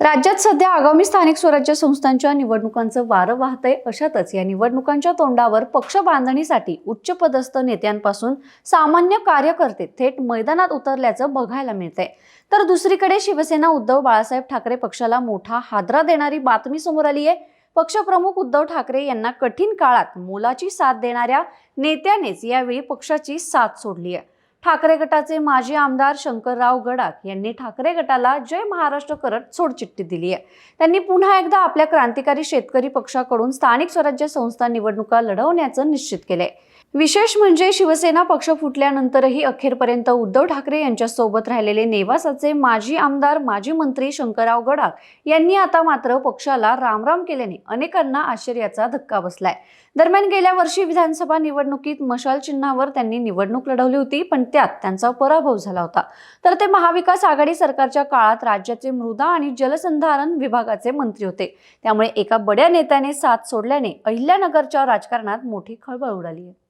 राज्यात सध्या आगामी स्थानिक स्वराज्य संस्थांच्या निवडणुकांचं वारं वाहत आहे अशातच या निवडणुकांच्या तोंडावर पक्ष बांधणीसाठी उच्चपदस्थ नेत्यांपासून सामान्य कार्यकर्ते थेट मैदानात उतरल्याचं बघायला मिळतंय. तर दुसरीकडे शिवसेना उद्धव बाळासाहेब ठाकरे पक्षाला मोठा हादरा देणारी बातमी समोर आली आहे. पक्षप्रमुख उद्धव ठाकरे यांना कठीण काळात मोलाची साथ देणाऱ्या नेत्यानेच यावेळी पक्षाची साथ सोडली आहे. ठाकरे गटाचे माजी आमदार शंकरराव गडाख यांनी ठाकरे गटाला जय महाराष्ट्र करत सोडचिठ्ठी दिली आहे. त्यांनी पुन्हा एकदा आपल्या क्रांतिकारी शेतकरी पक्षाकडून स्थानिक स्वराज्य संस्था निवडणुका लढवण्याचं निश्चित केलंय. विशेष म्हणजे शिवसेना पक्ष फुटल्यानंतरही अखेरपर्यंत उद्धव ठाकरे यांच्यासोबत राहिलेले नेवासाचे माजी आमदार माजी मंत्री शंकरराव गडाख यांनी आता मात्र पक्षाला रामराम केल्याने अनेकांना आश्चर्याचा धक्का बसलाय. दरम्यान गेल्या वर्षी विधानसभा निवडणुकीत मशाल चिन्हावर त्यांनी निवडणूक लढवली होती पण त्यात त्यांचा पराभव झाला होता. तर ते महाविकास आघाडी सरकारच्या काळात राज्याचे मृदा आणि जलसंधारण विभागाचे मंत्री होते. त्यामुळे एका बड्या नेत्याने साथ सोडल्याने अहिल्यानगरच्या राजकारणात मोठी खळबळ उडाली आहे.